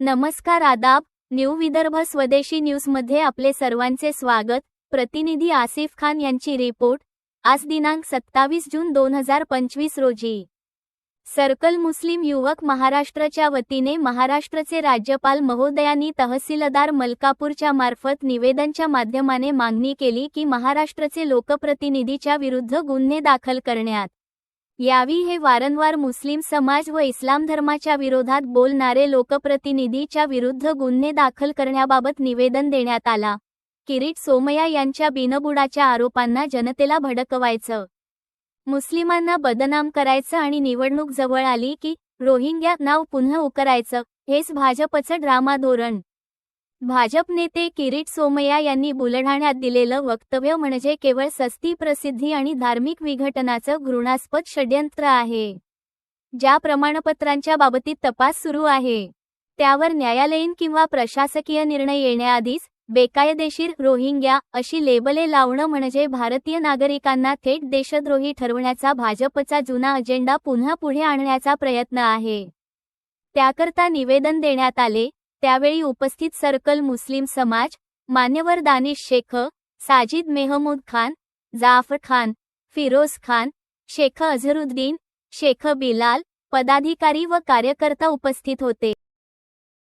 नमस्कार आदाब न्यू विदर्भ स्वदेशी न्यूजमध्ये आपले सर्वांचे स्वागत. प्रतिनिधी आसिफ खान यांची रिपोर्ट. आज दिनांक सत्तावीस जून दोन हजार पंचवीस रोजी. सर्कल मुस्लिम युवक महाराष्ट्रच्या वतीने महाराष्ट्रचे राज्यपाल महोदयांनी तहसीलदार मलकापूरच्या मार्फत निवेदनच्या माध्यमाने मागणी केली की महाराष्ट्राचे लोकप्रतिनिधीच्या विरुद्ध गुन्हे दाखल करण्यात यावी हे वारंवार मुस्लिम समाज व इस्लाम धर्माच्या विरोधात बोलणारे लोकप्रतिनिधीच्या विरुद्ध गुन्हे दाखल करण्याबाबत निवेदन देण्यात आला. किरीट सोमय्या यांच्या बिनबुडाच्या आरोपांना जनतेला भडकवायचं. मुस्लिमांना बदनाम करायचं आणि निवडणूक जवळ आली की रोहिंग्या नाव पुन्हा उकरायचं हेच भाजपचं ड्रामा धोरण. भाजप नेते किरीट सोमय्या यांनी बुलढाण्यात दिलेलं वक्तव्य म्हणजे केवळ सस्ती प्रसिद्धी आणि धार्मिक विघटनाचं घृणास्पद षड्यंत्र आहे. ज्या प्रमाणपत्रांच्या बाबतीत तपास सुरू आहे त्यावर न्यायालयीन किंवा प्रशासकीय निर्णय येण्याआधीच बेकायदेशीर रोहिंग्या अशी लेबले लावणं म्हणजे भारतीय नागरिकांना थेट देशद्रोही ठरवण्याचा भाजपचा जुना अजेंडा पुन्हा पुढे आणण्याचा प्रयत्न आहे. त्याकरता निवेदन देण्यात आले त्यावेळी उपस्थित सर्कल मुस्लिम समाज मान्यवर दानिश शेख साजिद मेहमूद खान जाफर खान फिरोज खान शेख अझरुद्दीन शेख बिलाल पदाधिकारी व कार्यकर्ता उपस्थित होते.